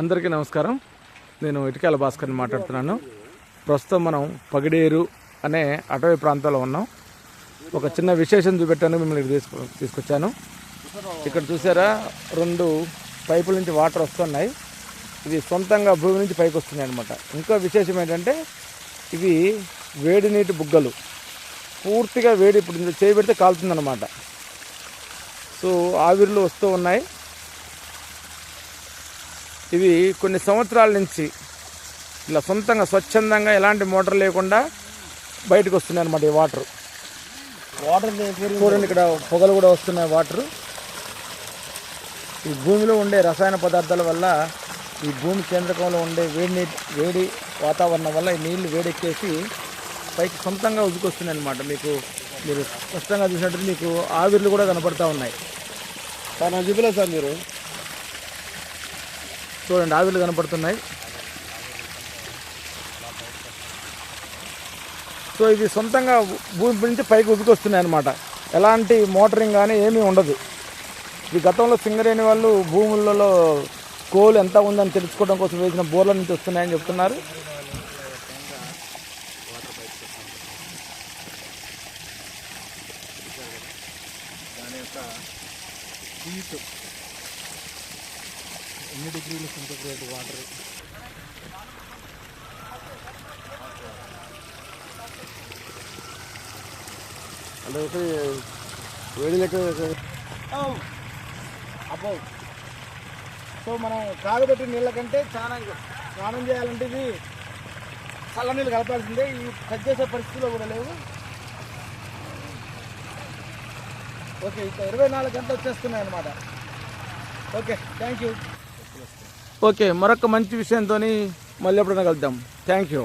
అందరికీ నమస్కారం. నేను ఇటుకాల భాస్కర్ని మాట్లాడుతున్నాను. ప్రస్తుతం మనం పగిడేరు అనే అటవీ ప్రాంతంలో ఉన్నాం. ఒక చిన్న విశేషం చూపెట్టాను మిమ్మల్ని తీసుకు తీసుకొచ్చాను. ఇక్కడ చూసారా? రెండు పైపుల నుంచి వాటర్ వస్తున్నాయి. ఇవి సొంతంగా భూమి నుంచి పైకి వస్తున్నాయి అనమాట ఇంకో విశేషం ఏంటంటే ఇవి వేడి నీటి బుగ్గలు. పూర్తిగా వేడి ఇప్పుడు చేయబెడితే కాలుతుందన్నమాట. సో ఆవిర్లు వస్తూ ఉన్నాయి. ఇవి కొన్ని సంవత్సరాల నుంచి ఇలా సొంతంగా స్వచ్ఛందంగా ఎలాంటి మోటార్ లేకుండా బయటకు వస్తున్నాయి అనమాట ఈ వాటర్. వాటర్ చూడండి ఇక్కడ పొగలు కూడా వస్తున్నాయి వాటర్. ఈ భూమిలో ఉండే రసాయన పదార్థాల వల్ల ఈ భూమి కేంద్రకంలో ఉండే వేడి నీటి వేడి వాతావరణం వల్ల ఈ నీళ్ళు వేడెక్కేసి పైకి సొంతంగా ఉదుకొస్తున్నాయి అనమాట మీకు మీరు స్పష్టంగా చూసినట్టు మీకు ఆవిర్లు కూడా కనపడతా ఉన్నాయి. సార్ నాకు చూపలేదు సార్ మీరు? చూడండి ఆవిలు కనపడుతున్నాయి. సో ఇవి సొంతంగా భూమి నుంచి పైకి ఉదికొస్తున్నాయి అనమాట ఎలాంటి మోటరింగ్ కానీ ఏమీ ఉండదు. ఇది గతంలో సింగరేణి వాళ్ళు భూములలో కోలు ఎంత ఉందని తెలుసుకోవడం కోసం వేసిన బోర్ల నుంచి వస్తున్నాయని చెప్తున్నారు. ఎన్ని డిగ్రీలు సెంటిగ్రేడ్ వాటర్? అంటే వేడి లెక్క అబ్బో. సో మనం కాగబెట్టి నీళ్ళ కంటే చాలా స్నానం చేయాలంటే ఇది చల్ల నీళ్ళు కలపాల్సిందే. ఇవి కట్ చేసే పరిస్థితిలో కూడా లేవు. ఓకే ఇంకా ఇరవై నాలుగు గంటలు వచ్చేస్తున్నాయి అనమాట ఓకే థ్యాంక్ యూ ఓకే మరొక మంచి విషయంతో మళ్ళీ ఎప్పుడైనా కలుద్దాం. Thank you.